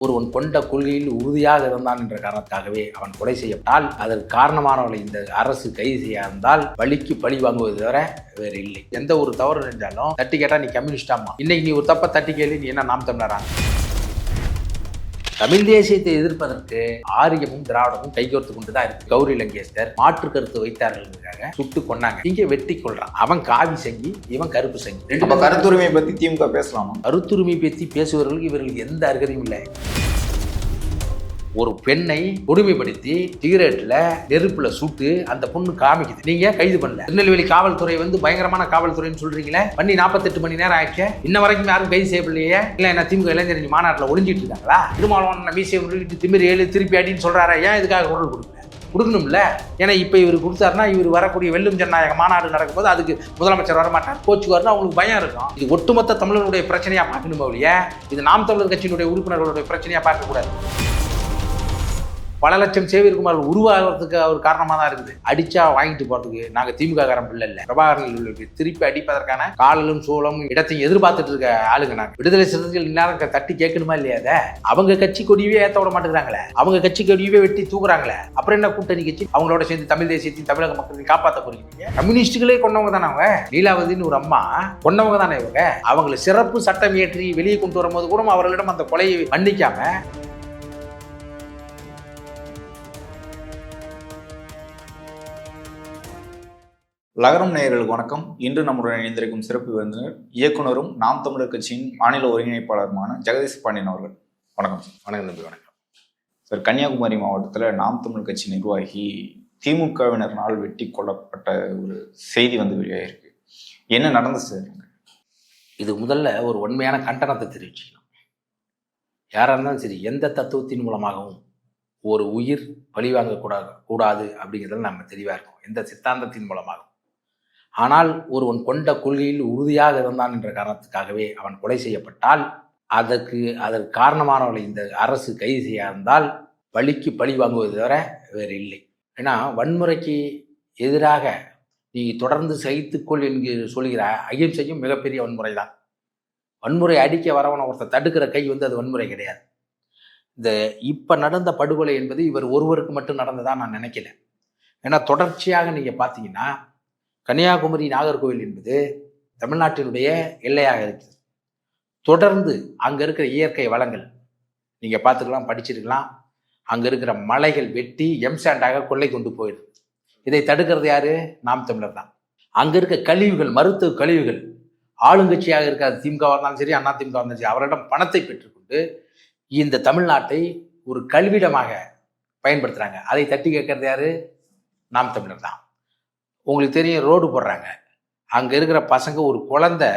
ஒருவன் கொண்ட கொள்கையில் உறுதியாக இருந்தான் என்ற காரணத்தாகவே அவன் கொலை செய்யப்பட்டால் அதற்கு காரணமானவர்களை இந்த அரசு கைது செய்யாதிருந்தால் பழிக்கு பழி வாங்குவது தவிர வேறு இல்லை. எந்த ஒரு தவறு செஞ்சாலும் தட்டி கேட்டா நீ கம்யூனிஸ்டாமா இன்னைக்கு நீ ஒரு தப்பை தட்டி கேளு நீ என்ன நாம் தமிழரா? தமிழ் தேசியத்தை எதிர்ப்பதற்கு ஆரியமும் திராவிடமும் கைகோர்த்து கொண்டு தான் இருக்கு. கௌரி லங்கேஸ்கர் மாற்று கருத்து வைத்தார்களுக்காக சுட்டு கொன்னாங்க. இங்கே வெட்டி கொள்றான். அவன் காவி சங்கி இவன் கருப்பு சங்கி. கருத்துரிமை பத்தி திமுக பேசலாமா? கருத்துரிமை பற்றி பேசுபவர்களுக்கு இவர்களுக்கு எந்த அருகதையும் இல்லை. ஒரு பெண்ணை கொடுமைப்படுத்தி சிகரெட்ல நெருப்புல சுட்டு அந்த பொண்ணு காமிக்குது. நீங்க கைது பண்ணல? திருநெல்வேலி காவல்துறை வந்து பயங்கரமான காவல்துறைன்னு சொல்றீங்களே? பண்ணி நாற்பத்தெட்டு மணி நேரம் ஆயிடுச்சு. இன்ன வரைக்கும் யாரும் கைது செய்யப்படலையே. இல்ல என்ன திமுக இளைஞர் மாநாட்டில் ஒளிஞ்சிட்டு இருக்காங்களா? திருமாவளவன் மீசை முறுக்கிட்டு திமிர் ஏழு திருப்பி அடின்னு சொல்கிறாரா ஏன் இதுக்காக குரல் கொடுக்கல? கொடுக்கணும்ல. ஏன்னா இப்போ இவர் கொடுத்தாருன்னா இவர் வரக்கூடிய வெள்ளும் ஜனநாயக மாநாடு நடக்கும்போது அதுக்கு முதலமைச்சர் வரமாட்டார். கோச்சுக்குவார்னு அவங்களுக்கு பயம் இருக்கும். இது ஒட்டுமொத்த தமிழர்களுடைய பிரச்சனையாக பார்க்கணும் ஒழிய? இது நாம் தமிழர் கட்சியினுடைய உறுப்பினர்களுடைய பிரச்சனையாக பார்க்கக்கூடாது. பல லட்சம் சேவியர்குமார் உருவாகிறதுக்கு அவர் காரணமாக தான் இருக்குது. அடிச்சா வாங்கிட்டு போறதுக்கு நாங்கள் திமுக காரம் பிள்ளை இல்லை. பிரபாகரன் திருப்பி அடிப்பதற்கான காலலும் சூழலும் இடத்தையும் எதிர்பார்த்துட்டு இருக்க ஆளுங்க நாங்கள் விடுதலை சிறுத்தைகள் இந்நேரம் தட்டி கேட்கணுமா இல்லையா அதை? அவங்க கட்சி கொடியவே ஏற்ற விட மாட்டேங்கிறாங்களே. அவங்க கட்சி கொடியவே வெட்டி தூக்குறாங்களே. அப்புறம் என்ன கூட்டணி கட்சி? அவங்களோட சேர்ந்து தமிழ் தேசியத்தையும் தமிழக மக்களையும் காப்பாற்ற போறீங்க. கம்யூனிஸ்டுகளே கொண்டவங்க தானே அவங்க? லீலாவதின்னு ஒரு அம்மா கொண்டவங்க தானே இவங்க? அவங்களை சிறப்பு சட்டம் இயற்றி வெளியே கொண்டு வரும்போது கூட அவர்களிடம் அந்த கொலையை மன்னிக்காம லகரம் நேயர்களுக்கு வணக்கம். இன்று நம்முடன் இணைந்திருக்கும் சிறப்பு விருந்தினர் இயக்குனரும் நாம் தமிழர் கட்சியின் மாநில ஒருங்கிணைப்பாளருமான ஜெகதீஷ் பாண்டியன் அவர்கள். வணக்கம். சார். வணக்கம் தம்பி வணக்கம். சார் கன்னியாகுமரி மாவட்டத்தில் நாம் தமிழ் கட்சி நிர்வாகி திமுகவினர்னால் வெட்டி கொல்லப்பட்ட ஒரு செய்தி வந்து வெளியாயிருக்கு. என்ன நடந்தது சார்? இது முதல்ல ஒரு உண்மையான கண்டனத்தை தெரிவிச்சுக்கணும். யாராக இருந்தாலும் சரி எந்த தத்துவத்தின் மூலமாகவும் ஒரு உயிர் பழிவாங்கக்கூடாது கூடாது அப்படிங்கிறதுல நம்ம தெளிவாக இருக்கோம். எந்த சித்தாந்தத்தின் மூலமாகவும். ஆனால் ஒருவன் கொண்ட கொள்கையில் உறுதியாக இருந்தான் என்ற காரணத்துக்காகவே அவன் கொலை செய்யப்பட்டால் அதற்கு அதற்கு காரணமானவர்களை இந்த அரசு கைது செய்யாதிருந்தால் பழிக்கு பழி வாங்குவது தவிர வேறு இல்லை. ஏன்னா வன்முறைக்கு எதிராக நீ தொடர்ந்து சகித்துக்கொள் என்று சொல்கிற அகிம்சையும் மிகப்பெரிய வன்முறை தான். வன்முறை அடிக்க வரவனை ஒருத்தர் தடுக்கிற கை வந்து அது வன்முறை கிடையாது. இந்த இப்போ நடந்த படுகொலை என்பது இவர் ஒருவருக்கு மட்டும் நடந்ததாக நான் நினைக்கல. ஏன்னா தொடர்ச்சியாக நீங்கள் பார்த்தீங்கன்னா கன்னியாகுமரி நாகர்கோவில் என்பது தமிழ்நாட்டினுடைய எல்லையாக இருக்குது தொடர்ந்து அங்கே இருக்கிற இயற்கை வளங்கள் நீங்கள் பார்த்துக்கலாம் படிச்சிருக்கலாம். அங்கே இருக்கிற மலைகள் வெட்டி எம்சாண்டாக கொள்ளை கொண்டு போயிடுது. இதை தடுக்கிறது யாரு? நாம் தமிழர் தான். அங்கே இருக்க கழிவுகள் மருத்துவ கழிவுகள் ஆளுங்கட்சியாக இருக்காது திமுக இருந்தாலும் சரி அண்ணா திமுக இருந்தாலும் சரி அவரிடம் பணத்தை பெற்றுக்கொண்டு இந்த தமிழ்நாட்டை ஒரு கல்விடமாக பயன்படுத்துகிறாங்க அதை தட்டி கேட்கறது யாரு? நாம் தமிழர் தான். உங்களுக்கு தெரியும் ரோடு போடுறாங்க. அங்கே இருக்கிற பசங்க ஒரு குழந்தை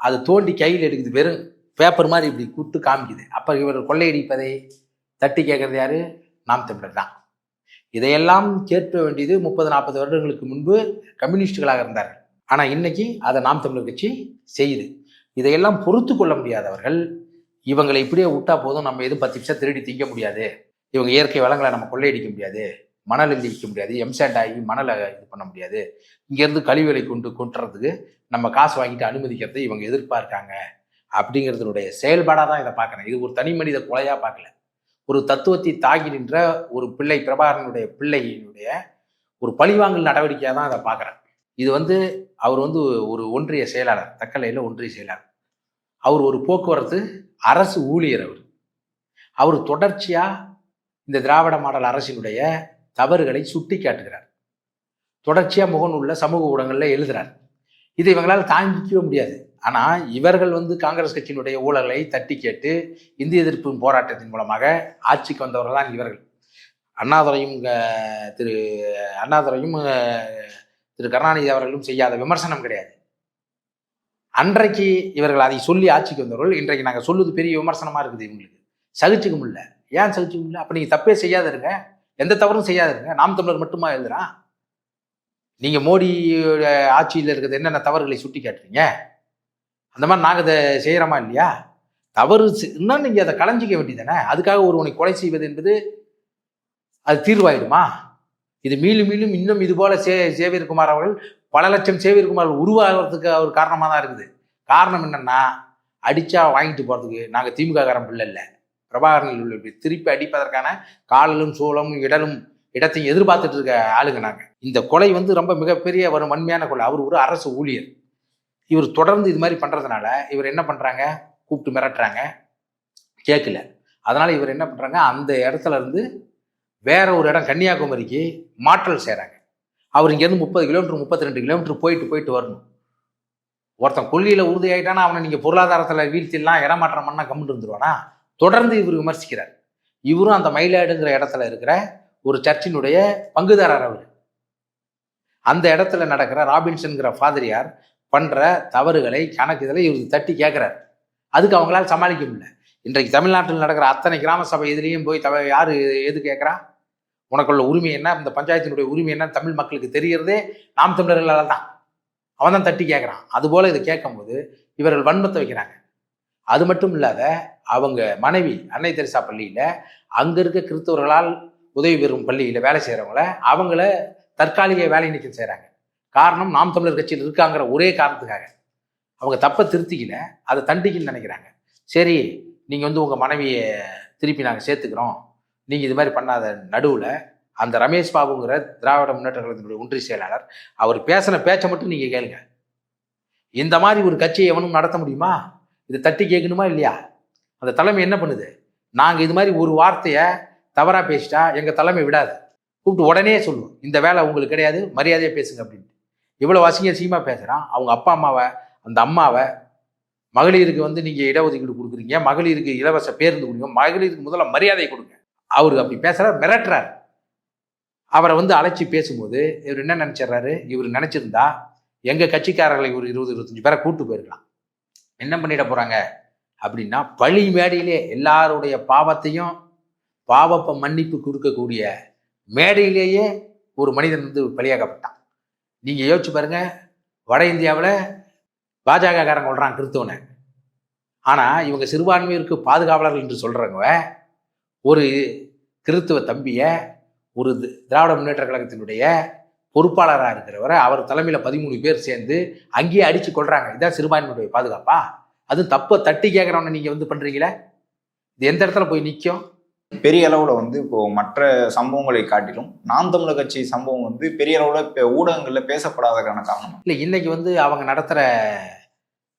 அது தோண்டி கையில் எடுக்குது வெறும் பேப்பர் மாதிரி இப்படி கூட்டு காமிக்குது. அப்போ இவர் கொள்ளையடிப்பதை தட்டி கேட்கறது யார்? நாம் தமிழர் தான். இதையெல்லாம் கேட்க வேண்டியது முப்பது நாற்பது வருடங்களுக்கு முன்பு கம்யூனிஸ்டுகளாக இருந்தார்கள். ஆனால் இன்னைக்கு அதை நாம் தமிழர் கட்சி செய்யுது. இதையெல்லாம் பொறுத்து கொள்ள முடியாதவர்கள் இவங்களை இப்படியே விட்டா போதும் நம்ம எதுவும் பத்து நிமிஷம் திருடி திங்க முடியாது. இவங்க இயற்கை வளங்களை நம்ம கொள்ளையடிக்க முடியாது. மணல் எழுதி விற்க முடியாது. எம்சாண்ட் ஆகி மணலை இது பண்ண முடியாது. இங்கேருந்து கழிவுகளை கொண்டு கொட்டுறதுக்கு நம்ம காசு வாங்கிட்டு அனுமதிக்கிறதை இவங்க எதிர்பார்க்காங்க. அப்படிங்கிறதுனுடைய செயல்பாடாக தான் இதை பார்க்குறேன். இது ஒரு தனி மனித கொலையாக பார்க்கல. ஒரு தத்துவத்தை தாங்கி நின்ற ஒரு பிள்ளை பிரபாகரனுடைய பிள்ளையினுடைய ஒரு பழிவாங்கல் நடவடிக்கையாக தான் அதை பார்க்குறேன். இது வந்து அவர் வந்து ஒரு ஒன்றிய செயலாளர் தக்கலையில் ஒன்றிய செயலாளர். அவர் ஒரு போக்குவரத்து அரசு ஊழியர் அவர். அவர் தொடர்ச்சியாக இந்த திராவிட மாடல் அரசினுடைய தவறுகளை சுட்டி காட்டுகிறார். தொடர்ச்சியாக முகநூலில் சமூக ஊடகங்களில் எழுதுறார். இதை இவங்களால் தாங்கிக்கவே முடியாது. ஆனால் இவர்கள் வந்து காங்கிரஸ் கட்சியினுடைய ஊழலை தட்டி கேட்டு இந்திய எதிர்ப்பு போராட்டத்தின் மூலமாக ஆட்சிக்கு வந்தவர்கள் தான் இவர்கள். அண்ணாதுரையும் திரு அண்ணாதுரையும் திரு கருணாநிதி அவர்களும் செய்யாத விமர்சனம் கிடையாது. அன்றைக்கு இவர்கள் அதை சொல்லி ஆட்சிக்கு வந்தவர்கள் இன்றைக்கு நாங்கள் சொல்லுவது பெரிய விமர்சனமாக இருக்குது இவங்களுக்கு. சகிச்சுக்க முடியல. ஏன் சகிச்சுக்க முடியல? அப்போ நீங்கள் தப்பே செய்யாதிருங்க எந்த தவறும் செய்யாதுங்க. நாம் தமிழர் மட்டுமா எழுதுறான் நீங்க மோடியோட ஆட்சியில் இருக்கிறது என்னென்ன தவறுகளை சுட்டி காட்டுறீங்க? அந்த மாதிரி நாங்கள் இதை செய்கிறோமா இல்லையா? தவறு இன்னும் நீங்கள் அதை களைஞ்சிக்க வேண்டியதானே அதுக்காக ஒருவனை கொலை செய்வது என்பது அது தீர்வாயிடுமா? இது மீண்டும் மீண்டும் இன்னும் இது போல சே சேவியர்குமார் அவர்கள் பல லட்சம் சேவியர்குமார் உருவாகிறதுக்கு அவர் காரணமாக தான் இருக்குது. காரணம் என்னன்னா அடிச்சா வாங்கிட்டு போகிறதுக்கு நாங்கள் திமுக காரம் பிள்ளை இல்லை. பிரபாகரன் திருப்பி அடிப்பதற்கான காலலும் சூழலும் இடலும் இடத்தையும் எதிர்பார்த்துட்டு இருக்க ஆளுங்க நாங்கள் இந்த கொலை வந்து ரொம்ப மிகப்பெரிய ஒரு வன்மையான கொலை. அவர் ஒரு அரசு ஊழியர். இவர் தொடர்ந்து இது மாதிரி பண்ணுறதுனால இவர் என்ன பண்ணுறாங்க கூப்பிட்டு மிரட்டுறாங்க. கேட்கல. அதனால் இவர் என்ன பண்ணுறாங்க அந்த இடத்துல இருந்து வேற ஒரு இடம் கன்னியாகுமரிக்கு மாற்றல் செய்கிறாங்க அவர் இங்கேருந்து முப்பது கிலோமீட்டர் முப்பத்தி ரெண்டு கிலோமீட்டர் போயிட்டு போயிட்டு வரணும். ஒருத்தன் கொல்லியில் உறுதியாயிட்டானா அவனை நீங்கள் பொருளாதாரத்தில் வீழ்த்திடலாம் இடமாற்றம் பண்ணால் கம்முன்னு இருந்துருவானா? தொடர்ந்து இவர் விமர்சிக்கிறார். இவரும் அந்த மயிலாடுங்கிற இடத்துல இருக்கிற ஒரு சர்ச்சினுடைய பங்குதாரர் அவர். அந்த இடத்துல நடக்கிற ராபின்சன்கிற ஃபாதரியார் பண்ணுற தவறுகளை கணக்கு இதில் இவர் தட்டி கேட்குறாரு அதுக்கு அவங்களால சமாளிக்க முடியல. இன்றைக்கு தமிழ்நாட்டில் நடக்கிற அத்தனை கிராம சபை இதுலேயும் போய் தவ யார் எது கேட்குறா உனக்குள்ள உரிமை என்ன? இந்த பஞ்சாயத்தினுடைய உரிமை என்ன? தமிழ் மக்களுக்கு தெரியறதே நாம் தமிழர்களால் தான். அவன் தான் தட்டி கேட்குறான் அதுபோல் இதை கேட்கும்போது இவர்கள் வன்மத்தை வைக்கிறாங்க. அது மட்டும் இல்லாத அவங்க மனைவி அன்னை தெரசா பள்ளியில் அங்கே இருக்க கிறிஸ்தவர்களால் உதவி பெறும் பள்ளியில் வேலை செய்கிறவங்கள அவங்கள தற்காலிக வேலை நீக்கம் செய்கிறாங்க காரணம் நாம் தமிழர் கட்சியில் இருக்காங்கிற ஒரே காரணத்துக்காக. அவங்க தப்பை திருத்திக்கல அதை தண்டிக்கன்னு நினைக்கிறாங்க. சரி நீங்கள் வந்து உங்கள் மனைவியை திருப்பி நாங்கள் சேர்த்துக்கிறோம். நீங்கள் இது மாதிரி பண்ணாத நடுவில் அந்த ரமேஷ் பாபுங்கிற திராவிட முன்னேற்ற கழகத்தினுடைய ஒன்றிய செயலாளர் அவர் பேசின பேச்சை மட்டும் நீங்கள் கேளுங்க. இந்த மாதிரி ஒரு கட்சியை எவனும் நடத்த முடியுமா? இதை தட்டி கேட்கணுமா இல்லையா? அந்த தலைமை என்ன பண்ணுது? நாங்கள் இது மாதிரி ஒரு வார்த்தையை தவறாக பேசிட்டா எங்கள் தலைமை விடாது. கூப்பிட்டு உடனே சொல்லுவோம் இந்த வேலை உங்களுக்கு கிடையாது மரியாதையாக பேசுங்க அப்படின்ட்டு. இவ்வளோ அசிங்க அசிங்கமாக பேசுகிறான் அவங்க அப்பா அம்மாவை அந்த அம்மாவை மகளிருக்கு வந்து நீங்கள் இடஒதுக்கீடு கொடுக்குறீங்க. மகளிருக்கு இலவச பேருந்து கொடுங்க. மகளிருக்கு முதல்ல மரியாதை கொடுங்க. அவருக்கு அப்படி பேசுகிறார் மிரட்டுறார். அவரை வந்து அழைச்சி பேசும்போது இவர் என்ன நினச்சிடுறாரு? இவர் நினச்சிருந்தா எங்கள் கட்சிக்காரர்களை ஒரு இருபது இருபத்தஞ்சு பேரை கூப்பிட்டு போயிருக்கலாம். என்ன பண்ணிட போகிறாங்க அப்படின்னா பழி மேடையிலே எல்லாருடைய பாவத்தையும் பாவப்ப மன்னிப்பு கொடுக்கக்கூடிய மேடையிலேயே ஒரு மனிதன் வந்து பலியாக்கப்பட்டான் நீங்கள் யோசிச்சு பாருங்க வட இந்தியாவில் பாஜக காரங்க கொள்றான் கிறிஸ்தவனை ஆனால் இவங்க சிறுபான்மையிற்கு பாதுகாவலர்கள் என்று சொல்கிறவங்க ஒரு கிறிஸ்துவ தம்பியை ஒரு திராவிட முன்னேற்ற கழகத்தினுடைய பொறுப்பாளராக இருக்கிறவரை அவர் தலைமையில் பதிமூணு பேர் சேர்ந்து அங்கேயே அடித்து கொள்றாங்க இதான் சிறுபான்மையுடைய பாதுகாப்பா? அதுவும் தப்பை தட்டி கேட்குறவன நீங்கள் வந்து பண்ணுறீங்களே இது எந்த இடத்துல போய் நிற்கும் பெரிய அளவுல வந்து இப்போ மற்ற சம்பவங்களை காட்டிலும் நாம் தமிழர் கட்சி சம்பவம் வந்து பெரிய அளவுல இப்ப ஊடகங்கள்ல பேசப்படாததுக்கான காரணம். இல்லை இன்னைக்கு வந்து அவங்க நடத்துகிற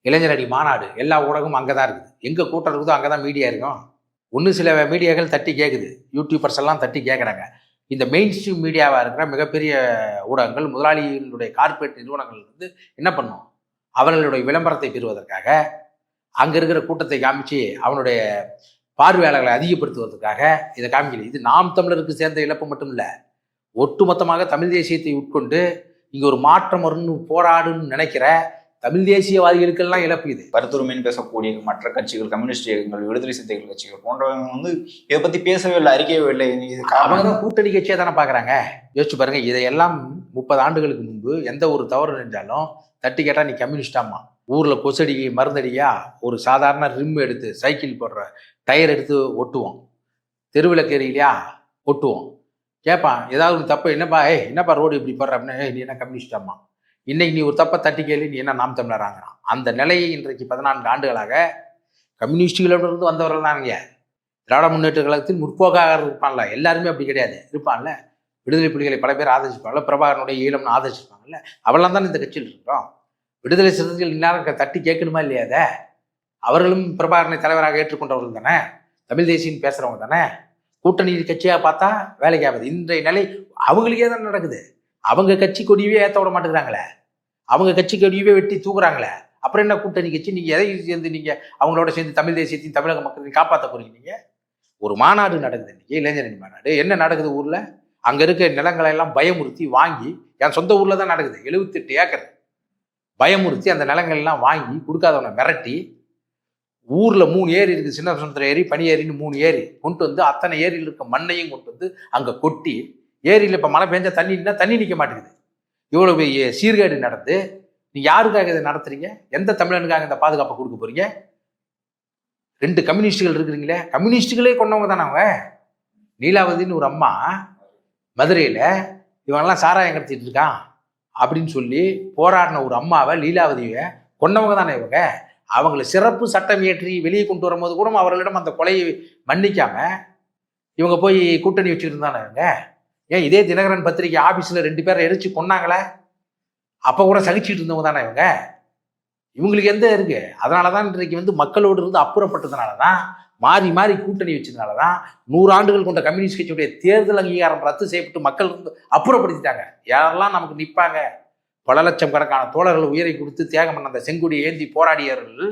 இளைஞரணி மாநாடு எல்லா ஊடகமும் அங்கே தான் இருக்குது. எங்கே கூட்டம் இருக்குதோ அங்கே தான் மீடியா இருக்கும். ஒன்று சில மீடியாக்கள் தட்டி கேட்குது யூடியூபர்ஸ் எல்லாம் தட்டி கேட்குறாங்க இந்த மெயின் ஸ்ட்ரீம் மீடியாவாக இருக்கிற மிகப்பெரிய ஊடகங்கள் முதலாளிகளுடைய கார்ப்பரேட் நிறுவனங்கள் வந்து என்ன பண்ணும்? அவர்களுடைய விளம்பரத்தை பெறுவதற்காக அங்கே இருக்கிற கூட்டத்தை காமிச்சு அவனுடைய பார்வையாளர்களை அதிகப்படுத்துவதற்காக இதை காமிக்கல. இது நாம் தமிழருக்கு சேர்ந்த இழப்பு மட்டும் இல்லை ஒட்டுமொத்தமாக தமிழ் தேசியத்தை உட்கொண்டு இங்கே ஒரு மாற்றம் வரும்னு போராடுன்னு நினைக்கிற தமிழ் தேசியவாதிகளுக்கெல்லாம் இழப்பு இது. கருத்துரிமைன்னு பேசக்கூடிய மற்ற கட்சிகள் கம்யூனிஸ்ட் இயக்கங்கள் விடுதலை சிறுத்தைகள் கட்சிகள் போன்றவங்க வந்து இதை பத்தி பேசவே இல்லை அறிக்கையவே இல்லை. இது அவங்க தான் கூட்டணி கட்சியாக தானே பார்க்குறாங்க யோசிச்சு பாருங்க இதையெல்லாம் முப்பது ஆண்டுகளுக்கு முன்பு எந்த ஒரு தவறு செஞ்சாலும் தட்டி கேட்டால் நீ கம்யூனிஸ்டாமா ஊரில் கொசடி மருந்தடியா ஒரு சாதாரண ரிம் எடுத்து சைக்கிள் போடுற டயர் எடுத்து ஒட்டுவோம். தெருவில் கேறியிலையா ஒட்டுவோம். கேட்பான் ஏதாவது ஒரு தப்பு என்னப்பா ஏய் என்னப்பா ரோடு இப்படி போடுற அப்படின்னா ஏய் நீ என்ன கம்யூனிஸ்டாமா இன்னைக்கு நீ ஒரு தப்பை தட்டி கேளு நீ என்ன நாம் தமிழராங்கிறான். அந்த நிலையை இன்றைக்கு பதினான்கு ஆண்டுகளாக கம்யூனிஸ்டுகளிடமிருந்து வந்தவர்கள் தான் இங்கே. திராவிட முன்னேற்ற கழகத்தில் முற்போக்காக இருப்பான்ல எல்லாருமே அப்படி கிடையாது. இருப்பான்ல? விடுதலை புலிகளை பல பேர் ஆதரிச்சிருப்பாங்கல்ல பிரபாகரனுடைய ஈழம்னு ஆதரிச்சிருப்பாங்கல்ல அவெல்லாம் தான் இந்த கட்சியில் இருக்கிறோம். விடுதலை சிறுத்தைகள் இந்நேரம் தட்டி கேட்கணுமா இல்லையா அதை? அவர்களும் பிரபாகரனை தலைவராக ஏற்றுக்கொண்டவர்கள் தானே? தமிழ் தேசியம் பேசுகிறவங்க தானே? கூட்டணி கட்சியாக பார்த்தா வேலைக்கு ஆகுது. இன்றைய நிலை அவங்களுக்கே தான் நடக்குது. அவங்க கட்சி கொடியவே ஏற்ற விட மாட்டேங்கிறாங்களே? அவங்க கட்சி கொடியவே வெட்டி தூக்குறாங்களே? அப்புறம் என்ன கூட்டணி கட்சி? நீங்கள் எதை சேர்ந்து நீங்கள் அவங்களோட சேர்ந்து தமிழ் தேசியத்தையும் தமிழக மக்களையும் காப்பாற்ற போறீங்க நீங்கள் ஒரு மாநாடு நடக்குது இன்றைக்கி இளைஞரணி மாநாடு. என்ன நடக்குது ஊரில்? அங்கே இருக்க நிலங்களை எல்லாம் பயமுறுத்தி வாங்கி என் சொந்த ஊரில் தான் நடக்குது. 78 ஏக்கர். பயமுறுத்தி அந்த நிலங்கள் எல்லாம் வாங்கி கொடுக்காதவனை மிரட்டி ஊரில் மூணு ஏரி இருக்குது சின்ன சுந்தர ஏரி பனி ஏரின்னு மூணு ஏரி. கொண்டு வந்து அத்தனை ஏரியில் இருக்க மண்ணையும் கொண்டு வந்து அங்கே கொட்டி ஏரியில் இப்போ மழை பெஞ்சா தண்ணி நின்னா தண்ணி நிற்க மாட்டேங்குது. இவ்வளவு பெரிய சீர்கேடு நடந்து நீ யாருக்காக இதை நடத்துறீங்க? எந்த தமிழனுக்காக இந்த பாதுகாப்பை கொடுக்க போறீங்க? ரெண்டு கம்யூனிஸ்டுகள் இருக்கிறீங்களே கம்யூனிஸ்டுகளே கொண்டவங்க தானே அவங்க. நீலாவதின்னு ஒரு அம்மா மதுரையில் இவங்கெல்லாம் சாராயம் கடத்திட்டு இருக்கான் அப்படின்னு சொல்லி போராடின ஒரு அம்மாவை லீலாவதியை கொண்டவங்க தானே இவங்க. அவங்களை சிறப்பு சட்டம் இயற்றி வெளியே கொண்டு வரும்போது கூட அவர்களிடம் அந்த கொலையை மன்னிக்காம இவங்க போய் கூட்டணி வச்சுட்டு இவங்க. ஏன் இதே தினகரன் பத்திரிகை ஆஃபீஸில் ரெண்டு பேரை எரிச்சு கொன்னாங்களே? அப்போ கூட சகிச்சுட்டு இருந்தவங்க தானே இவங்க? இவங்களுக்கு எந்த இருக்கு? அதனால தான் இன்றைக்கு வந்து மக்களோடு இருந்து அப்புறப்பட்டதுனால தான் மாறி மாறி கூட்டணி வச்சதுனால தான் நூறு ஆண்டுகள் கொண்ட கம்யூனிஸ்ட் கட்சியுடைய தேர்தல் அங்கீகாரம் ரத்து செய்யப்பட்டு மக்கள் இருந்து அப்புறப்படுத்திட்டாங்க. யாரெல்லாம் நமக்கு நிற்பாங்க பல லட்சம் கணக்கான தோழர்கள் உயிரை கொடுத்து தியாகம் பண்ண அந்த செங்குடியை ஏந்தி போராடியவர்கள்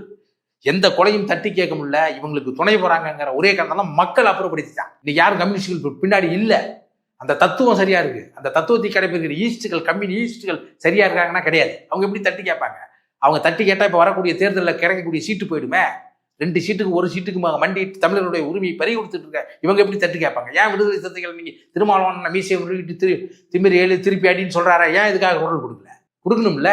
எந்த கொலையும் தட்டி கேட்க முடியல இவங்களுக்கு துணை போகிறாங்கங்கிற ஒரே காரணம் மக்கள் அப்புறப்படுத்திட்டான் இன்னைக்கு யாரும் கம்யூனிஸ்டுகள் பின்னாடி இல்லை. அந்த தத்துவம் சரியா இருக்கு. அந்த தத்துவத்தை கடைபிடிக்கிற ஈஸ்ட்டுகள் கம்யூனி ஈஸ்ட்டுகள் சரியா இருக்காங்கன்னா கிடையாது. அவங்க எப்படி தட்டி கேட்பாங்க? அவங்க தட்டி கேட்டால் இப்போ வரக்கூடிய தேர்தலில் கிடைக்கக்கூடிய சீட்டு போயிடுமே. ரெண்டு சீட்டுக்கு ஒரு சீட்டுக்கு ம- மண்டி தமிழர்களுடைய உரிமையை பறி கொடுத்துட்டு இருக்க. இவங்க எப்படி தட்டி கேட்பாங்க? ஏன் விடுதலை சிறுத்தைகள் நீங்கள் திருமாவளவன் மீசையை உருவிட்டு திரு திமிர் ஏழு திருப்பி அடின்னு சொல்கிறாரா ஏன் இதுக்காக குரல் கொடுக்கல? கொடுக்கணும்ல.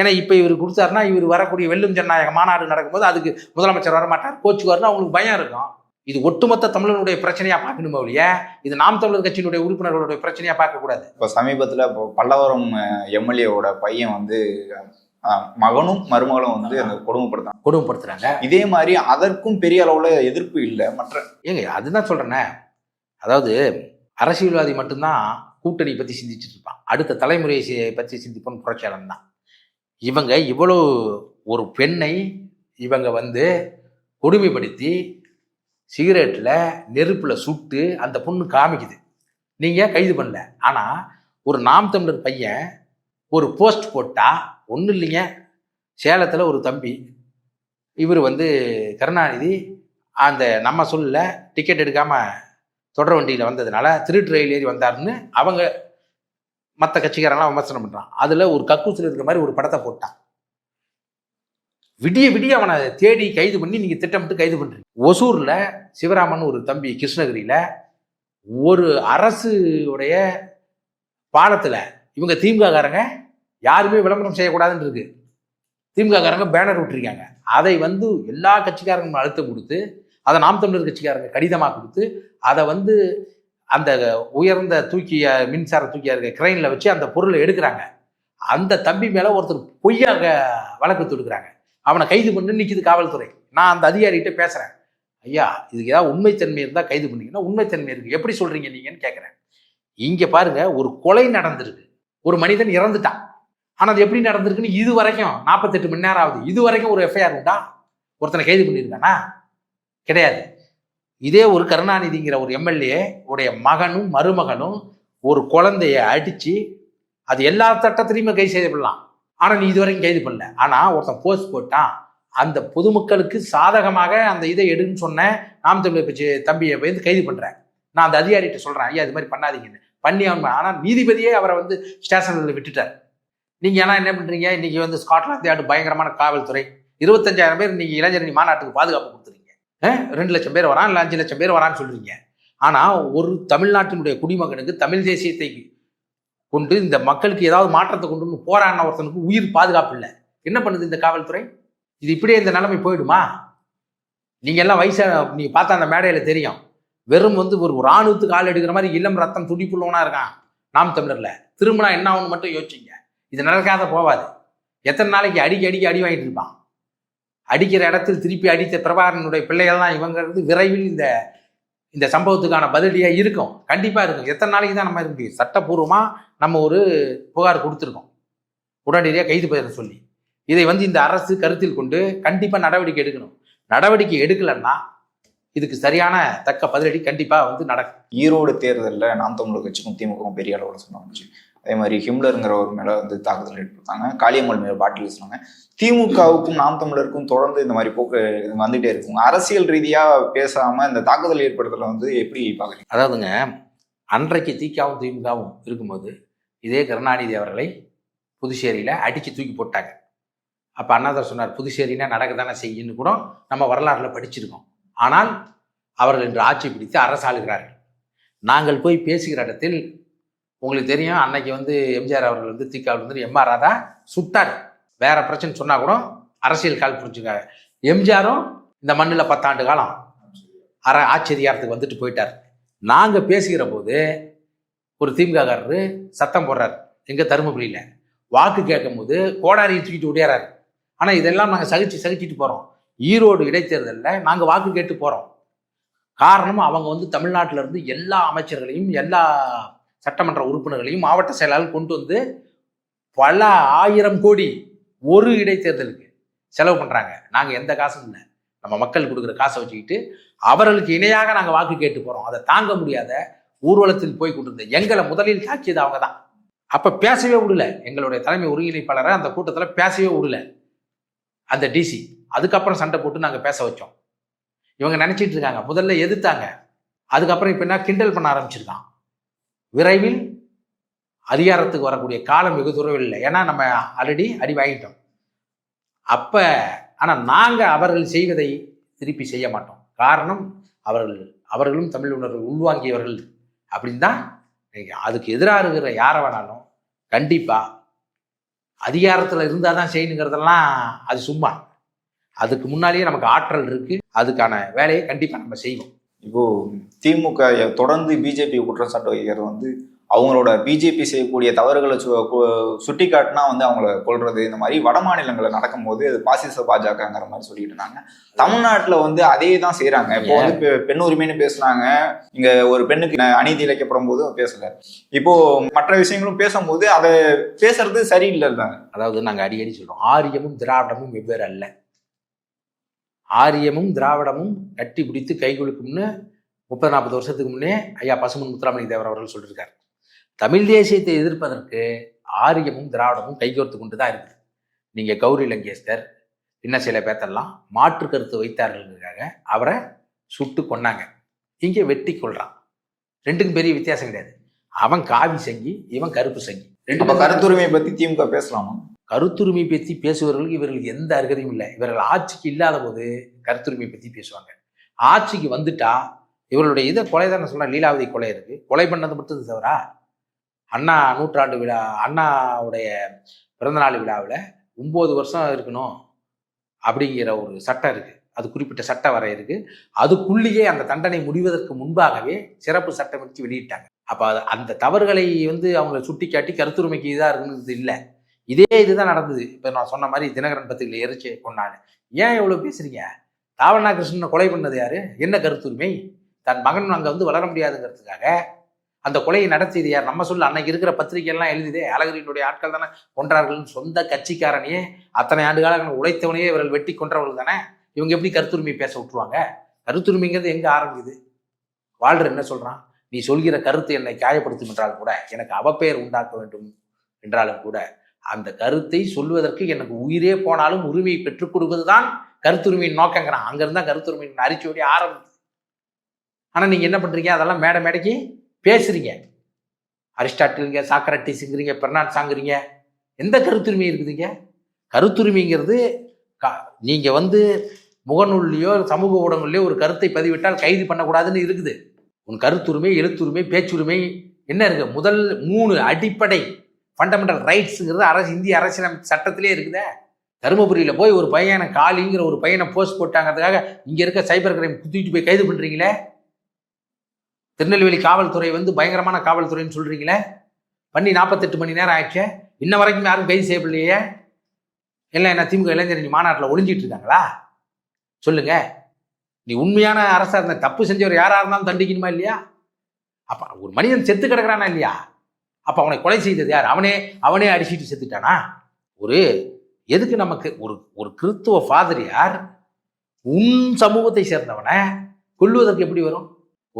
ஏன்னா இப்போ இவர் கொடுத்தாருன்னா இவர் வரக்கூடிய வெல்லும் ஜனநாயக மாநாடு நடக்கும்போது அதுக்கு முதலமைச்சர் வர மாட்டார் வரணும் அவங்களுக்கு பயம் இருக்கும். இது ஒட்டுமொத்த தமிழனுடைய பிரச்சனையா பார்க்கணுமே ஒழிய? இது நாம் தமிழர் கட்சியினுடைய உறுப்பினர்களுடைய பிரச்சனையா பார்க்கக்கூடாது. இப்போ சமீபத்தில் இப்போ பல்லவரம் எம்எல்ஏவோட பையன் வந்து மகனும் மருமகளும் வந்து அந்த கொடுமைப்படுத்தாங்க கொடுமைப்படுத்துறாங்க. இதே மாதிரி அதற்கும் பெரிய அளவுல எதிர்ப்பு இல்லை மற்ற ஏங்க அதுதான் சொல்றேனே. அதாவது அரசியல்வாதி மட்டும்தான் கூட்டணி பத்தி சிந்திச்சுட்டு இருப்பான். அடுத்த தலைமுறையை பற்றி சிந்திப்போம் புரட்சியாளன் தான். இவங்க இவ்வளோ ஒரு பெண்ணை இவங்க வந்து கொடுமைப்படுத்தி சிகரெட்டில் நெருப்பில் சுட்டு அந்த பொண்ணு காமிக்குது. நீங்கள் கைது பண்ணல? ஆனால் ஒரு நாம் தமிழர் பையன் ஒரு போஸ்ட் போட்டால் ஒன்றும் இல்லைங்க. சேலத்தில் ஒரு தம்பி இவர் வந்து கருணாநிதி அந்த நம்ம சொல்ல டிக்கெட் எடுக்காமல் தொடர் வண்டியில் வந்ததுனால திருட்டு ரயில் ஏறி வந்தாருன்னு அவங்க மற்ற கட்சிக்காரங்களாம் விமர்சனம் பண்ணுறான் அதில் ஒரு கக்கூசில் இருக்கிற மாதிரி ஒரு படத்தை போட்டான். விடிய விடிய அவனை தேடி கைது பண்ணி நீங்கள் திட்டமிட்டு கைது பண்ணுறீங்க ஒசூரில் சிவராமன் ஒரு தம்பி கிருஷ்ணகிரியில் ஒரு அரசு உடைய பாலத்தில் இவங்க திமுககாரங்க யாருமே விளம்பரம் செய்யக்கூடாதுன்னு இருக்கு. திமுககாரங்க பேனர் விட்டுருக்காங்க. அதை வந்து எல்லா கட்சிக்காரங்களும் அழுத்தம் கொடுத்து அதை நாம் தமிழர் கட்சிக்காரங்க கடிதமாக கொடுத்து அதை வந்து அந்த உயர்ந்த தூக்கிய மின்சார தூக்கியா இருக்க கிரெயினில் வச்சு அந்த பொருளை எடுக்கிறாங்க. அந்த தம்பி மேலே ஒருத்தர் பொய்யாக வழக்கு தொடுக்கிறாங்க. அவனை கைது பண்ணி நிற்கிது காவல்துறை. நான் அந்த அதிகாரிகிட்ட பேசுகிறேன் ஐயா இதுக்கு ஏதாவது உண்மைத்தன்மை இருந்தால் கைது பண்ணீங்கன்னா உண்மைத்தன்மை இருக்குது எப்படி சொல்கிறீங்க நீங்கன்னு கேட்குறேன் இங்கே பாருங்க ஒரு கொலை நடந்திருக்கு. ஒரு மனிதன் இறந்துட்டான். ஆனால் அது எப்படி நடந்திருக்குன்னு இது வரைக்கும் நாற்பத்தெட்டு மணி நேரம் ஆகுது. இது வரைக்கும் ஒரு எஃப்ஐஆர் உண்டா? ஒருத்தனை கைது பண்ணியிருக்கானா? கிடையாது. இதே ஒரு கருணாநிதிங்கிற ஒரு எம்எல்ஏ உடைய மகனும் மருமகனும் ஒரு குழந்தைய அடித்து அது எல்லா சட்டத்திலையுமே கைது செய்யப்படலாம். ஆனால் நீ இதுவரைக்கும் கைது பண்ணல. ஆனால் ஒருத்தன் போஸ்ட் போட்டான். அந்த பொதுமக்களுக்கு சாதகமாக அந்த இதை எடுன்னு சொன்ன நாம் தமிழர் கட்சி தம்பியை வந்து கைது பண்ணுறேன் நான் அந்த அதிகாரிகிட்ட சொல்கிறேன் ஐயா இது மாதிரி பண்ணாதீங்கன்னு. பண்ணி அவன் ஆனால் நீதிபதியே அவரை வந்து ஸ்டேஷனில் விட்டுட்டார். நீங்கள் ஏன்னா என்ன பண்ணுறீங்க இன்றைக்கி வந்து ஸ்காட்லாந்து யார்டு பயங்கரமான காவல்துறை. இருபத்தஞ்சாயிரம் பேர் நீங்கள் இளைஞரணி மாநாட்டுக்கு பாதுகாப்பு கொடுத்துருங்க ரெண்டு லட்சம் பேர் வரான் இல்லை அஞ்சு லட்சம் பேர் வரான்னு சொல்கிறீங்க ஆனால் ஒரு தமிழ்நாட்டினுடைய குடிமகனுக்கு தமிழ் தேசியத்தை கொண்டு இந்த மக்களுக்கு ஏதாவது மாற்றத்தை கொண்டு போராடின ஒருத்தனுக்கு உயிர் பாதுகாப்பு இல்லை. என்ன பண்ணுது இந்த காவல்துறை? இது இப்படியே இந்த நிலைமை போயிடுமா? நீங்கள் எல்லாம் வயசாக நீங்கள் பார்த்தா அந்த மேடையில் தெரியும். வெறும் வந்து ஒரு ராணுவத்துக்கு ஆள் எடுக்கிற மாதிரி இளம் ரத்தம் துடிப்புள்ளவனா இருக்கான். நாம் தமிழரில். திரும்பினா என்ன ஆகும்னு மட்டும் யோசிச்சிங்க. இது நடக்காத போவாது. எத்தனை நாளைக்கு அடிக்க அடிக்க அடி வாங்கிட்டு இருப்பான்? அடிக்கிற இடத்தில் திருப்பி அடித்த பிரபாகரனுடைய பிள்ளைகள் தான் இவங்கிறது விரைவில் இந்த இந்த சம்பவத்துக்கான பதிலடியாக இருக்கும். கண்டிப்பாக இருக்கும். எத்தனை நாளைக்கு தான் நம்ம இருக்க? முடியும் சட்டப்பூர்வமாக நம்ம ஒரு புகார் கொடுத்துருக்கோம். உடனடியாக கைது பெற சொல்லி. இதை வந்து இந்த அரசு கருத்தில் கொண்டு கண்டிப்பா நடவடிக்கை எடுக்கணும். நடவடிக்கை எடுக்கலைன்னா இதுக்கு சரியான தக்க பதிலடி கண்டிப்பா வந்து நடக்கும். ஈரோடு தேர்தலில் நாம் தமிழர் கட்சிக்கும் திமுகவும் பெரிய அளவில் சொன்னாங்க அதே மாதிரி ஹிம்லருங்கிற ஒரு மேல வந்து தாக்குதல் ஏற்படுத்தாங்க காளியம்மாள் மேல பாட்டில் வீசினாங்க திமுகவுக்கும் நாம் தமிழருக்கும் தொடர்ந்து இந்த மாதிரி போக்கு இது வந்துட்டே இருக்குங்க அரசியல் ரீதியா பேசாம இந்த தாக்குதல் ஏற்படுத்தல வந்து எப்படி பாக்குறீங்க? அதாவதுங்க அன்றைக்கு திகாவும் திமுகவும் இருக்கும்போது இதே கருணாநிதி அவர்களை புதுச்சேரியில் அடித்து தூக்கி போட்டாங்க. அப்போ அண்ணாதர் சொன்னார் புதுச்சேரினா நடக்க தானே செய்யுன்னு கூட நம்ம வரலாறுல படிச்சிருக்கோம். ஆனால் அவர்கள் இன்று ஆட்சி பிடித்து அரசாளுகிறார்கள். நாங்கள் போய் பேசுகிற இடத்தில் உங்களுக்கு தெரியும் அன்னைக்கு வந்து எம்ஜிஆர் அவர்கள் வந்து திகாவில் வந்து எம்ஆர் ராதா சுட்டார். வேற பிரச்சனை சொன்னால் கூட அரசியல் கால் புரிஞ்சுக்காங்க எம்ஜிஆரும் இந்த மண்ணில் பத்தாண்டு காலம் அற ஆட்சி அதிகாரத்துக்கு வந்துட்டு போயிட்டார். நாங்கள் பேசுகிற போது ஒரு திமுககாரரு சத்தம் போடுறாரு. எங்கள் தருமபுரியில். வாக்கு கேட்கும் போது கோடாரியை தூக்கிட்டு ஓடியாராரு. ஆனால் இதெல்லாம் நாங்கள் சகிச்சு சகிச்சிட்டு போகிறோம் ஈரோடு இடைத்தேர்தலில் நாங்கள் வாக்கு கேட்டு போகிறோம் காரணம் அவங்க வந்து தமிழ்நாட்டிலேருந்து எல்லா அமைச்சர்களையும் எல்லா சட்டமன்ற உறுப்பினர்களையும் மாவட்ட செயலாளர் கொண்டு வந்து பல ஆயிரம் கோடி ஒரு இடைத்தேர்தலுக்கு செலவு பண்ணுறாங்க நாங்கள் எந்த காசும் இல்லை. நம்ம மக்கள் கொடுக்குற காசை வச்சுக்கிட்டு அவர்களுக்கு இணையாக நாங்கள் வாக்கு கேட்டு போகிறோம் அதை தாங்க முடியாத ஊர்வலத்தில் போய் கொண்டிருந்த எங்களை முதலில் தாக்கியது அவங்க தான் அப்போ பேசவே விடல. எங்களுடைய தலைமை ஒருங்கிணைப்பாளரை அந்த கூட்டத்தில் பேசவே விடல. அந்த டிசி அதுக்கப்புறம் சண்டை போட்டு நாங்கள் பேச வச்சோம். இவங்க நினச்சிட்டு இருக்காங்க. முதல்ல எதிர்த்தாங்க. அதுக்கப்புறம் இப்போ என்ன? கிண்டல் பண்ண ஆரம்பிச்சிருக்கான். விரைவில் அதிகாரத்துக்கு வரக்கூடிய காலம் வெகு தூரம் இல்லை. ஏன்னா நம்ம ஆல்ரெடி அடி வாங்கிட்டோம். அப்போ ஆனால் நாங்கள் அவர்கள் செய்வதை திருப்பி செய்ய மாட்டோம். காரணம் அவர்கள் அவர்களும் தமிழ் உணர்வு உள்வாங்கியவர்கள். அப்படின்னு தான் அதுக்கு எதிராக இருக்கிற யாரை வேணாலும் கண்டிப்பாக அதிகாரத்தில் இருந்தால் தான் செய்யணுங்கிறதெல்லாம் அது சும்மா. அதுக்கு முன்னாலேயே நமக்கு ஆற்றல் இருக்குது அதுக்கான வேலையை கண்டிப்பாக நம்ம செய்வோம். இப்போது திமுக தொடர்ந்து பிஜேபி குற்றச்சாட்டு வைக்கிறது வந்து அவங்களோட பிஜேபி செய்யக்கூடிய தவறுகளை சு- சுட்டி காட்டினா வந்து அவங்கள கொள்றது இந்த மாதிரி வட மாநிலங்களில் நடக்கும்போது அது பாசிச பாஜகங்கிற மாதிரி சொல்லிட்டு இருந்தாங்க. தமிழ்நாட்டில் வந்து அதே தான் செய்யறாங்க இப்போ வந்து பெ- பெண் உரிமைன்னு பேசுனாங்க. இங்க ஒரு பெண்ணுக்கு அநீதி இழைக்கப்படும் போது பேசல. இப்போ மற்ற விஷயங்களும் பேசும்போது அதை பேசுறது சரியில்லை தான் அதாவது நாங்கள் அடிக்கடி சொல்றோம் ஆரியமும் திராவிடமும் வெவ்வேறு அல்ல. ஆரியமும் திராவிடமும் கட்டி பிடித்து கைகுலுக்கும்னு முப்பது நாற்பது வருஷத்துக்கு முன்னே ஐயா பசுமன் முத்துராமலிங்க தேவர் அவர்கள் சொல்லியிருக்காரு தமிழ் தேசியத்தை எதிர்ப்பதற்கு ஆரியமும் திராவிடமும் கைகோர்த்து கொண்டு தான் இருக்குது. நீங்க கௌரி லங்கேஸ்கர் இன்னும் சில பேர்த்தெல்லாம் மாற்று கருத்து வைத்தார்களுக்காக அவரை சுட்டு கொன்னாங்க. இங்கே வெட்டி கொள்றான் ரெண்டுக்கும் பெரிய வித்தியாசம் கிடையாது. அவன் காவி சங்கி இவன் கருப்பு சங்கி. ரெண்டு கருத்துரிமையை பத்தி திமுக பேசலாமா? கருத்துரிமை பற்றி பேசுபவர்களுக்கு இவர்களுக்கு எந்த அருகதையும் இல்லை. இவர்கள் ஆட்சிக்கு இல்லாத போது கருத்துரிமை பற்றி பேசுவாங்க. ஆட்சிக்கு வந்துட்டா இவர்களுடைய இதை கொலை தானே சொன்னா லீலாவதி கொலை இருக்கு. கொலை பண்ணது மட்டும் தவிரா அண்ணா நூற்றாண்டு விழா அண்ணாவுடைய பிறந்தநாள் விழாவில் ஒம்பது வருஷம் இருக்கணும் அப்படிங்கிற ஒரு சட்டம் இருக்குது அது குறிப்பிட்ட சட்ட வரை இருக்குது அதுக்குள்ளேயே அந்த தண்டனை முடிவதற்கு முன்பாகவே சிறப்பு சட்டம் வச்சு வெளியிட்டாங்க. அப்போ அது அந்த தவறுகளை வந்து அவங்களை சுட்டிக்காட்டி கருத்துரிமைக்கு இதாக இருக்குன்னு இல்லை. இதே இதுதான் நடந்தது. இப்போ நான் சொன்ன மாதிரி தினகரன் பத்திரிகையில் எரிச்சு கொண்டாடு ஏன் இவ்வளோ பேசுறீங்க? தாவண்ணா கிருஷ்ணனை கொலை பண்ணது யாரு? என்ன கருத்துரிமை? தன் மகன் அங்கே வந்து வளர முடியாதுங்கிறதுக்காக அந்த கொலையை நடத்தியது யார்? நம்ம சொல்ல அன்னைக்கு இருக்கிற பத்திரிகையெல்லாம் எழுதிதே அழகிரியினுடைய ஆட்கள் தானே? கொன்றார்கள்னு சொந்த கட்சிக்காரனையே அத்தனை ஆண்டு காலங்கள் உழைத்தவனையே இவர்கள் வெட்டி கொன்றவர்கள் தானே? இவங்க எப்படி கருத்துரிமை பேச விட்டுருவாங்க? கருத்துரிமைங்கிறது எங்கே ஆரம்பிக்குது? வாழ்ற என்ன சொல்றான்? நீ சொல்கிற கருத்து என்னை காயப்படுத்தும் என்றாலும் கூட எனக்கு அவப்பெயர் உண்டாக்க வேண்டும் என்றாலும் கூட அந்த கருத்தை சொல்வதற்கு எனக்கு உயிரே போனாலும் உரிமையை பெற்றுக் கொடுப்பதுதான் கருத்துரிமையின் நோக்கங்கிறான். அங்கிருந்தா கருத்துரிமையின் அரிச்சோடி ஆரம்பிச்சு ஆனா நீங்க என்ன பண்றீங்க? அதெல்லாம் மேடை மேடைக்கு பேசுறீங்க. அரிஸ்டாட்டிலுங்க சாக்ரட்டிஸுங்கிறீங்க பெர்னான்சாங்குறீங்க எந்த கருத்துரிமை இருக்குதுங்க? கருத்துரிமைங்கிறது க- நீங்கள் வந்து முகநூல்லையோ சமூக ஊடகங்கள்லையோ ஒரு கருத்தை பதிவிட்டால் கைது பண்ணக்கூடாதுன்னு இருக்குது. உன் கருத்துரிமை எழுத்துரிமை பேச்சுரிமை என்ன இருக்கு? முதல் மூணு அடிப்படை ஃபண்டமெண்டல் ரைட்ஸுங்கிறது அரசு இந்திய அரசியலமைப்பு சட்டத்திலே இருக்குதே. தருமபுரியில் போய் ஒரு பையனை காளிங்கிற ஒரு பையனை போஸ்ட் போட்டாங்கிறதுக்காக இங்கே இருக்க சைபர் கிரைம் குத்திட்டு போய் கைது பண்ணுறீங்களே திருநெல்வேலி காவல்துறை வந்து பயங்கரமான காவல்துறைன்னு சொல்கிறீங்களே பண்ணி நாற்பத்தெட்டு மணி நேரம் ஆயிடுச்சு? இன்ன வரைக்கும் யாரும் கைது செய்யப்படலையே இல்லை என்ன திமுக இளைஞரணி மாநாட்டில் ஒளிஞ்சிட்டு இருக்காங்களா? சொல்லுங்க. நீ உண்மையான அரசாக இருந்த தப்பு செஞ்சவர் யாராக இருந்தாலும் தண்டிக்கணுமா இல்லையா? அப்போ ஒரு மனிதன் செத்து கிடக்குறானா இல்லையா? அப்போ அவனை கொலை செய்தது யார்? அவனே அவனே அடிச்சிட்டு செத்துட்டானா? ஒரு எதுக்கு நமக்கு ஒரு ஒரு கிறித்துவ ஃபாதரியார் உன் சமூகத்தை சேர்ந்தவனை. கொல்லுவதற்கு எப்படி வரும்?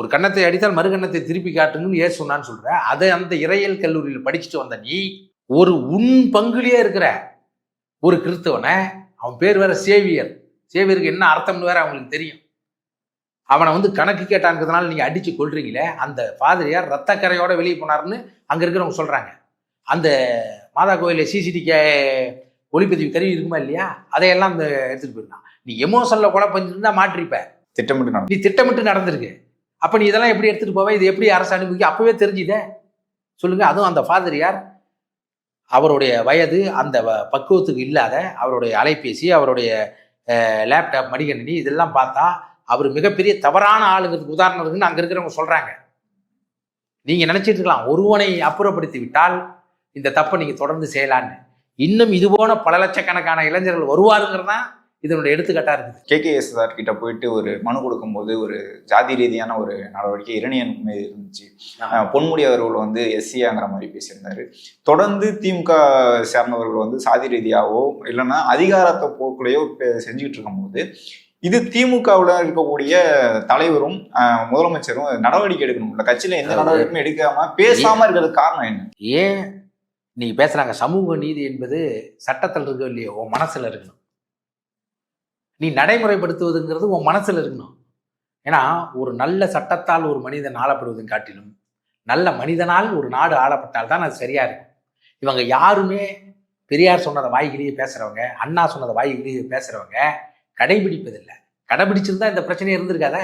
ஒரு கன்னத்தை அடித்தால் மறு கன்னத்தை திருப்பி காட்டுங்கன்னு ஏன் சொன்னான்னு சொல்ற அதை அந்த இறையியல் கல்லூரியில் படிச்சுட்டு வந்த நீ ஒரு உன் பங்குலயே இருக்கிற ஒரு கிறிஸ்தவனை அவன் பேர் வேற சேவியர். சேவியருக்கு என்ன அர்த்தம்னு வேற அவங்களுக்கு தெரியும். அவனை வந்து கணக்கு கேட்டாங்கிறதுனால நீங்க அடிச்சு கொள்றீங்களே அந்த பாதிரியார் ரத்த கரையோட வெளியே போனாருன்னு அங்க இருக்கிறவங்க சொல்றாங்க. அந்த மாதா கோயிலில் சிசிடி கே ஒளிப்பதிவு கருவி இருக்குமா இல்லையா? அதையெல்லாம் அந்த எடுத்துட்டு போயிருக்கான். நீ எமோஷன்ல கொலை பண்ணிருந்தா மாற்றிப்ப திட்டமிட்டு நீ திட்டமிட்டு நடந்திருக்கு. அப்போ நீ இதெல்லாம் எப்படி எடுத்துகிட்டு போவ? இது எப்படி அரசு அனுப்பி அப்பவே தெரிஞ்சுதே. சொல்லுங்கள் அதுவும் அந்த ஃபாதர் யார்? அவருடைய வயது அந்த வ- பக்குவத்துக்கு இல்லாத அவருடைய அலைபேசி அவருடைய லேப்டாப் மடிகணினி இதெல்லாம் பார்த்தா அவர் மிகப்பெரிய தவறான ஆளுங்கிறதுக்கு உதாரணம் இருக்குன்னு அங்கே இருக்கிறவங்க சொல்கிறாங்க நீங்கள் நினச்சிட்டு இருக்கலாம் ஒருவனை அப்புறப்படுத்தி விட்டால் இந்த தப்பை நீங்கள் தொடர்ந்து செய்யலான்னு. இன்னும் இது போன பல லட்சக்கணக்கான இளைஞர்கள் வருவாருங்கிறதான் இதனுடைய எடுத்துக்காட்டா இருக்குது. கேகேஎஸ்ஆர் கிட்ட போயிட்டு ஒரு மனு கொடுக்கும்போது ஒரு ஜாதி ரீதியான ஒரு நடவடிக்கை இரணியன் மீது இருந்துச்சு. அஹ் பொன்முடி அவர்கள் வந்து எஸ்சியாங்கிற மாதிரி பேசியிருந்தாரு. தொடர்ந்து திமுக சேர்ந்தவர்கள் வந்து சாதி ரீதியாவோ இல்லைன்னா அதிகாரத்தை போக்குலையோ செஞ்சுக்கிட்டு இருக்கும்போது இது திமுகவுல இருக்கக்கூடிய தலைவரும் முதலமைச்சரும் நடவடிக்கை எடுக்கணும் இந்த கட்சியில எந்த நடவடிக்கையும் எடுக்காம பேசாம இருக்கிறதுக்கு காரணம் என்ன? ஏன் நீங்க பேசுறாங்க சமூக நீதி என்பது சட்டத்தில் இருக்கோ இல்லையோ? உன் மனசுல இருக்கணும். நீ நடைமுறைப்படுத்துவதுங்கிறது உன் மனசில் இருக்கணும். ஏன்னா ஒரு நல்ல சட்டத்தால் ஒரு மனிதன் ஆளப்படுவதும் காட்டிலும் நல்ல மனிதனால் ஒரு நாடு ஆளப்பட்டால் தான் அது சரியா இருக்கும். இவங்க யாருமே பெரியார் சொன்னதை வாய்கிலேயே பேசுறவங்க அண்ணா சொன்னதை வாய்கிலேயே பேசுறவங்க கடைபிடிப்பதில்லை. கடைபிடிச்சிருந்தா இந்த பிரச்சனை இருந்திருக்காத?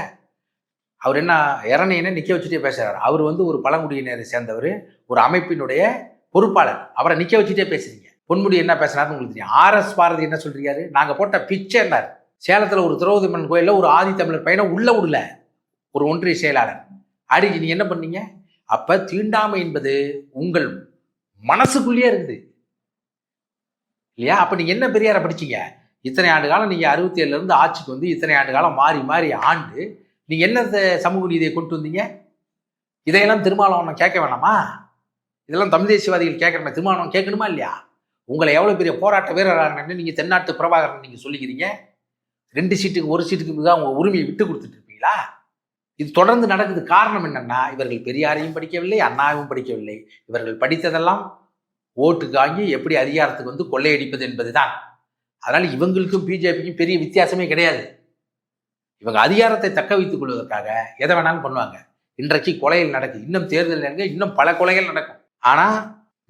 அவர் என்ன இறனையின நிக்க வச்சுட்டே பேசுறாரு. அவர் வந்து ஒரு பழங்குடியினரை சேர்ந்தவர் ஒரு அமைப்பினுடைய பொறுப்பாளர். அவரை நிக்க வச்சுட்டே பேசுறீங்க. பொன்முடி என்ன பேசுனாருன்னு உங்களுக்கு தெரியும். ஆர்எஸ் பாரதி என்ன சொல்றாரு நாங்க போட்ட பிச்சைன்னாரு சேலத்தில் ஒரு திரௌபதிமன் கோயிலில் ஒரு ஆதித்தமிழர் பையனை உள்ள விடல. ஒரு ஒன்றிய செயலாளர். அடிக்கு நீங்கள் என்ன பண்ணீங்க? அப்போ தீண்டாமை என்பது உங்கள் மனசுக்குள்ளேயே இருக்குது. இல்லையா? அப்போ நீங்கள் என்ன பெரியாரை படிச்சீங்க? இத்தனை ஆண்டு காலம் நீங்கள் அறுபத்தி ஏழுலேருந்து ஆட்சிக்கு வந்து இத்தனை ஆண்டு காலம் மாறி மாறி ஆண்டு நீங்கள் என்ன சமூக நீதியை கொண்டு வந்தீங்க? இதையெல்லாம் திருமாவளவன் கேட்க வேணாமா? இதெல்லாம் தமிழ் தேசியவாதிகள் கேட்குறமே திருமாவளவன் கேட்கணுமா இல்லையா? உங்களை எவ்வளோ பெரிய போராட்ட வீரராகன்னு நீங்கள் தென்னாட்டு பிரபாகரன் நீங்கள் சொல்லிக்கிறீங்க. ரெண்டு சீட்டுக்கு ஒரு சீட்டுக்கு தான் உங்கள் உரிமையை விட்டு கொடுத்துட்டு இருப்பீங்களா? இது தொடர்ந்து நடக்குது. காரணம் என்னன்னா இவர்கள் பெரியாரையும் படிக்கவில்லை அண்ணாவையும் படிக்கவில்லை. இவர்கள் படித்ததெல்லாம் ஓட்டுக்கு வாங்கி எப்படி அதிகாரத்துக்கு வந்து கொள்ளையடிப்பது என்பதுதான். அதனால் இவங்களுக்கும் பிஜேபிக்கும் பெரிய வித்தியாசமே கிடையாது. இவங்க அதிகாரத்தை தக்க வைத்துக் கொள்வதற்காக எதை வேணாலும் பண்ணுவாங்க. இன்றைக்கு கொலைகள் நடக்குது. இன்னும் தேர்தல் நடங்க இன்னும் பல கொலைகள் நடக்கும். ஆனால்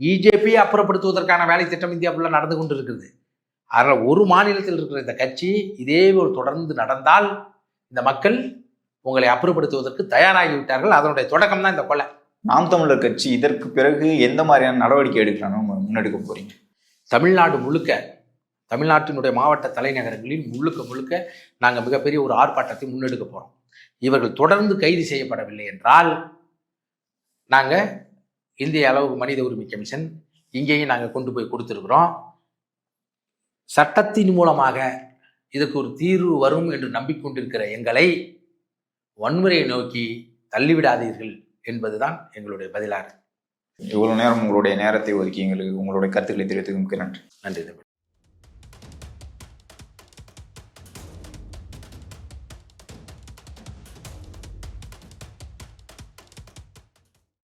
பிஜேபியை அப்புறப்படுத்துவதற்கான வேலை திட்டம் இந்தியா நடந்து கொண்டு இருக்குது அதனால் ஒரு மாநிலத்தில் இருக்கிற இந்த கட்சி இதே ஒரு தொடர்ந்து நடந்தால் இந்த மக்கள் உங்களை அப்புறப்படுத்துவதற்கு தயாராகி விட்டார்கள் அதனுடைய தொடக்கம் தான் இந்த கொலை. நாம் தமிழர் கட்சி இதற்கு பிறகு எந்த மாதிரியான நடவடிக்கை எடுக்கலாம்னு முன்னெடுக்க போறீங்க? தமிழ்நாடு முழுக்க தமிழ்நாட்டினுடைய மாவட்ட தலைநகரங்களில் முழுக்க முழுக்க நாங்கள் மிகப்பெரிய ஒரு ஆர்ப்பாட்டத்தை முன்னெடுக்க போகிறோம் இவர்கள் தொடர்ந்து கைது செய்யப்படவில்லை என்றால் நாங்கள் இந்திய அளவு மனித உரிமை கமிஷன் இங்கேயும் நாங்கள் கொண்டு போய் கொடுத்துருக்குறோம். சட்டத்தின் மூலமாக இதுக்கு ஒரு தீர்வு வரும் என்று நம்பிக்கொண்டிருக்கிற எங்களை வன்முறையை நோக்கி தள்ளிவிடாதீர்கள் என்பதுதான் எங்களுடைய பதிலாக இவ்வளவு நேரம் உங்களுடைய நேரத்தை ஒதுக்கி எங்களுக்கு உங்களுடைய கருத்துக்களை தெரிவித்ததுக்கு மிக்க நன்றி. நன்றி